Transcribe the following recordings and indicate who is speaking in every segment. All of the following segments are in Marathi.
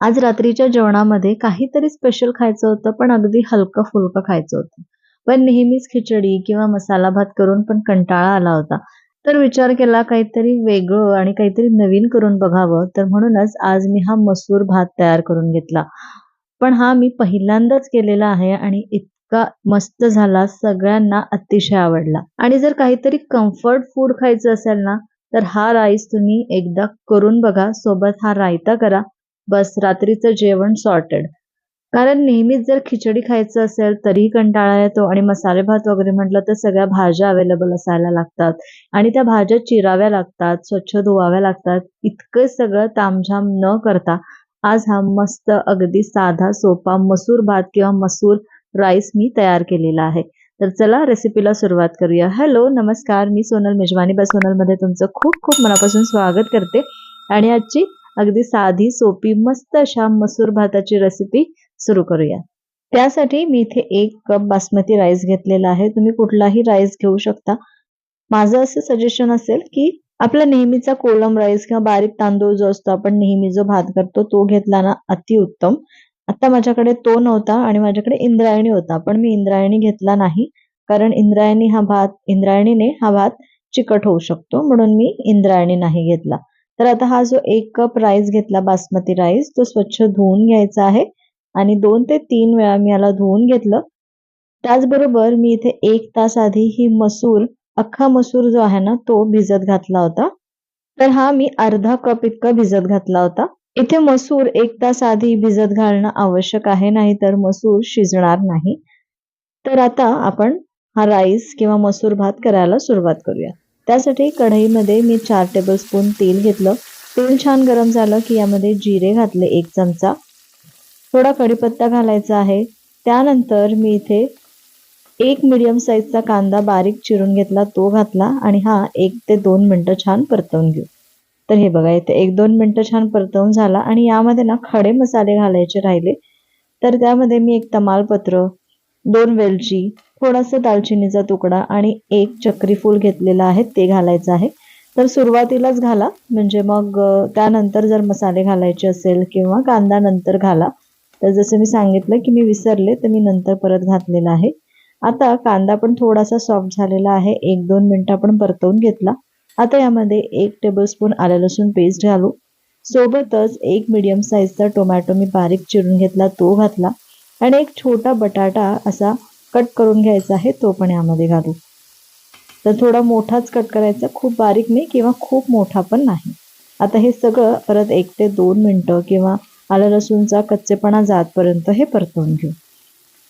Speaker 1: आज रात्रीच्या जेवणामध्ये काहीतरी स्पेशल खायचं होतं पण अगदी हलकं फुलकं खायचं होतं. पण नेहमीच खिचडी किंवा मसाला भात करून पण कंटाळा आला होता. तर विचार केला काहीतरी वेगळं आणि काहीतरी नवीन करून बघावं. तर म्हणूनच आज मी हा मसूर भात तयार करून घेतला. पण हा मी पहिल्यांदाच केलेला आहे आणि इतका मस्त झाला सगळ्यांना अतिशय आवडला. आणि जर काहीतरी कम्फर्ट फूड खायचं असेल ना तर हा राईस तुम्ही एकदा करून बघा. सोबत हा रायता करा. बस रात्रीचं जेवण सॉर्टेड कारण नेहमीच जर खिचडी खायचं असेल तरीही कंटाळा येतो आणि मसाले भात वगैरे म्हटलं तर सगळ्या भाज्या अवेलेबल असायला लागतात. आणि त्या भाज्या चिराव्या लागतात स्वच्छ धुवाव्या लागतात. इतकं सगळं तामझाम न करता आज हा मस्त अगदी साधा सोपा मसूर भात किंवा मसूर राईस मी तयार केलेला आहे. तर चला रेसिपीला सुरुवात करूया. हॅलो नमस्कार. मी सोनल मेजवानी. बा सोनलमध्ये तुमचं खूप खूप मनापासून स्वागत करते. आणि आजची अगदी साधी सोपी मस्त अशा मसूर भाताची रेसिपी सुरू करूया. त्यासाठी मी इथे एक कप बासमती राईस घेतलेला आहे. तुम्ही कुठलाही राईस घेऊ शकता. माझं असं सजेशन असेल की आपला नेहमीचा कोलम राईस किंवा बारीक तांदूळ जो असतो आपण नेहमी जो भात करतो तो घेतला ना अतिउत्तम आता माझ्याकडे तो नव्हता आणि माझ्याकडे इंद्रायणी होता पण मी इंद्रायणी घेतला नाही. कारण इंद्रायणी हा भात इंद्रायणीने हा भात चिकट होऊ शकतो म्हणून मी इंद्रायणी नाही घेतला. तर आता हा जो एक कप राईस घेतला बासमती राईस तो स्वच्छ धुवून घ्यायचा आहे. आणि दोन ते तीन वेळा मी याला धुवून घेतलं. त्याचबरोबर मी इथे एक तास आधी ही मसूर अख्खा मसूर जो आहे ना तो भिजत घातला होता. तर हा मी अर्धा कप इतका भिजत घातला होता. इथे मसूर एक तास आधी भिजत घालणं आवश्यक आहे नाही तर मसूर शिजणार नाही. तर आता आपण हा राईस किंवा मसूर भात करायला सुरुवात करूया. त्यासाठी कढईमध्ये मी चार टेबलस्पून तेल घेतलं. तेल छान गरम झालं की यामध्ये जिरे घातले एक चमचा. थोडा कढीपत्ता घालायचा आहे. त्यानंतर मी इथे एक मिडियम साईजचा कांदा बारीक चिरून घेतला तो घातला आणि हा एक ते दोन मिनटं छान परतवून घेऊ. तर हे बघा इथे एक दोन मिनटं छान परतवून झाला आणि यामध्ये ना खडे मसाले घालायचे राहिले. तर त्यामध्ये मी एक तमालपत्र दोन वेलची थोडासा दालचिनीचा तुकडा आणि एक चक्रीफूल घेतलेला आहे ते घालायचं आहे. तर सुरुवातीलाच घाला. म्हणजे मग त्यानंतर जर मसाले घालायचे असेल किंवा कांदा नंतर घाला. तर जसं मी सांगितलं की मी विसरले तर मी नंतर परत घातलेला आहे. आता कांदा पण थोडासा सॉफ्ट झालेला आहे. एक दोन मिनटं आपण परतवून घेतला. आता यामध्ये एक टेबलस्पून आलं लसूण पेस्ट घालू. सोबतच एक मिडियम साईजचा टोमॅटो मी बारीक चिरून घेतला तो घातला. आणि एक छोटा बटाटा असा कट करून घ्यायचा आहे तो पण यामध्ये घालू. तर थोडा मोठाच कट करायचा खूप बारीक नाही किंवा खूप मोठा पण नाही. आता हे सगळं परत एक ते दोन मिनटं किंवा आलं लसूणचा कच्चेपणा जातपर्यंत हे परतवून घेऊ.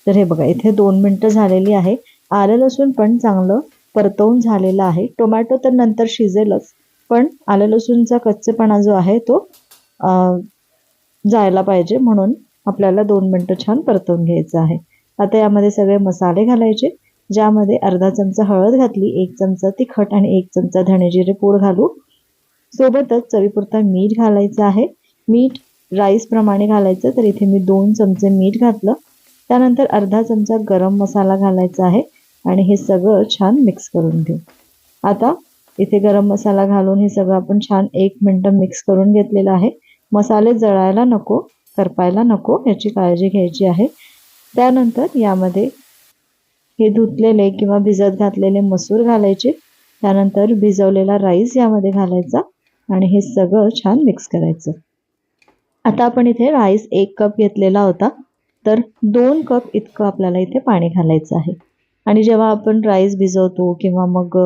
Speaker 1: तर हे बघा इथे दोन मिनटं झालेली आहे. आलं लसूण पण चांगलं परतवून झालेलं आहे. टोमॅटो तर नंतर शिजेलच पण आलं लसूणचा कच्चेपणा जो आहे तो जायला पाहिजे म्हणून आपल्याला दोन मिनटं छान परतवून घ्यायचं आहे. आता यामध्ये सगळे मसाले घालायचे ज्यामध्ये अर्धा चमचा हळद घातली एक चमचा तिखट आणि एक चमचा धणेजिरे पूड घालू. सोबतच चवीपुरता मीठ घालायचं आहे. मीठ राईस प्रमाणे घालायचं तर इथे मी दोन चमचे मीठ घातलं. त्यानंतर अर्धा चमचा गरम मसाला घालायचा आहे आणि हे सगळं छान मिक्स करून घेऊ. आता इथे गरम मसाला घालून हे सगळं आपण छान एक मिनटं मिक्स करून घेतलेलं आहे. मसाले जळायला नको करपायला नको याची काळजी घ्यायची आहे. त्यानंतर यामध्ये हे धुतलेले किंवा भिजत घातलेले मसूर घालायचे. त्यानंतर भिजवलेला राईस यामध्ये घालायचा आणि हे सगळं छान मिक्स करायचं. आता आपण इथे राईस एक कप घेतलेला होता. तर दोन कप इतकं आपल्याला इथे पाणी घालायचं आहे. आणि जेव्हा आपण राईस भिजवतो किंवा मग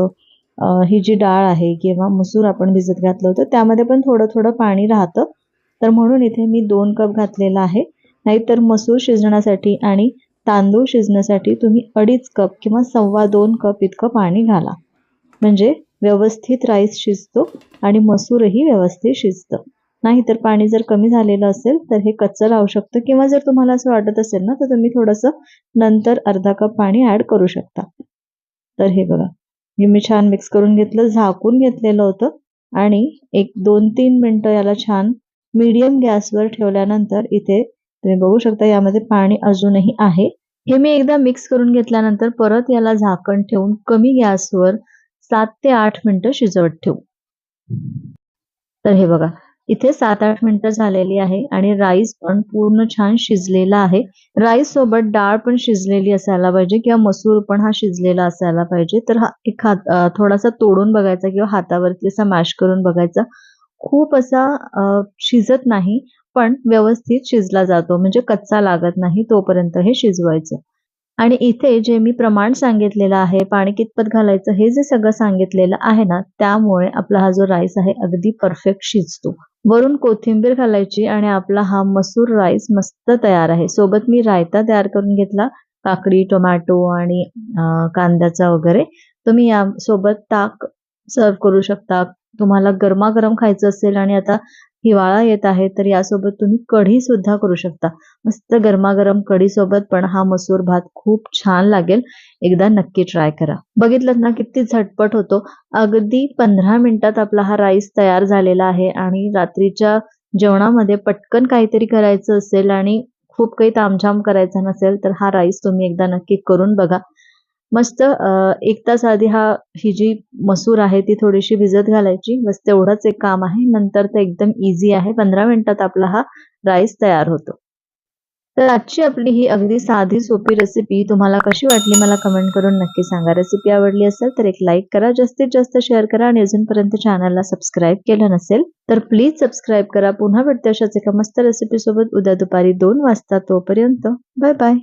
Speaker 1: ही जी डाळ आहे किंवा मसूर आपण भिजत घातलं होतं त्यामध्ये पण थोडं थोडं पाणी राहतं. तर म्हणून इथे मी दोन कप घातलेला आहे. नाहीतर मसूर शिजण्यासाठी आणि तांदूळ शिजण्यासाठी तुम्ही अडीच कप किंवा सव्वा दोन कप इतकं पाणी घाला. म्हणजे व्यवस्थित राईस शिजतो आणि मसूरही व्यवस्थित शिजतं. नाही तर पाणी जर कमी झालेलं असेल तर हे कच्चं राहू शकतं किंवा जर तुम्हाला असं वाटत असेल ना तर तुम्ही थोडंसं नंतर अर्धा कप पाणी ॲड करू शकता. तर हे बघा हे मी छान मिक्स करून घेतलं झाकून घेतलेलं होतं आणि एक दोन तीन मिनटं याला छान मीडियम गॅसवर ठेवल्यानंतर इथे तुम्ही बघू शकता यामध्ये पाणी अजूनही आहे. हे मी एकदा मिक्स करून घेतल्यानंतर परत याला झाकण ठेवून कमी गॅसवर सात ते आठ मिनिटं शिजवत ठेवू. तर हे बघा इथे सात आठ मिनिटं झालेली आहे आणि राईस पण पूर्ण छान शिजलेला आहे. राईस सोबत डाळ पण शिजलेली असायला पाहिजे किंवा मसूर पण हा शिजलेला असायला पाहिजे. तर हा एक हात थोडासा तोडून बघायचा किंवा हातावरती असा मॅश करून बघायचा. खूप असा शिजत नाही. पण व्यवस्थित शिजला जातो. म्हणजे कच्चा लागत नाही तोपर्यंत हे शिजवायचं. आणि इथे जे मी प्रमाण सांगितलेलं आहे पाणी कितपत घालायचं हे जे सगळं सांगितलेलं आहे ना त्यामुळे आपला हा जो राईस आहे अगदी परफेक्ट शिजतो. वरून कोथिंबीर घालायची आणि आपला हा मसूर राईस मस्त तयार आहे. सोबत मी रायता तयार करून घेतला काकडी टोमॅटो आणि कांद्याचा वगैरे. तुम्ही या सोबत ताक सर्व करू शकता. तुम्हाला गरमागरम खायचं असेल आणि आता हिवाळा येत आहे तर यासोबत तुम्ही कढी सुद्धा करू शकता. मस्त गरमागरम कढी सोबत पण हा मसूर भात खूप छान लागेल. एकदा नक्की ट्राय करा. बघितलं ना किती झटपट होतो. अगदी पंधरा मिनिटात आपला हा राईस तयार झालेला आहे आणि रात्रीच्या जेवणामध्ये पटकन काहीतरी करायचं असेल आणि खूप काही तामझाम करायचा नसेल तर हा राईस तुम्ही एकदा नक्की करून बघा. मस्त एक तास आधी हा ही जी मसूर आहे ती थोडीशी भिजत घालायची. बस तेवढंच एक काम आहे. नंतर तर एकदम इझी आहे. पंधरा मिनिटात आपला हा राईस तयार होतो. तर आजची आपली ही अगदी साधी सोपी रेसिपी तुम्हाला कशी वाटली मला कमेंट करून नक्की सांगा. रेसिपी आवडली असेल तर एक लाईक करा. जास्तीत जास्त शेअर करा आणि अजूनपर्यंत चॅनलला सबस्क्राईब केलं नसेल तर प्लीज सबस्क्राईब करा. पुन्हा भेटते अशाच एका मस्त रेसिपी सोबत उद्या दुपारी दोन वाजता. तोपर्यंत बाय बाय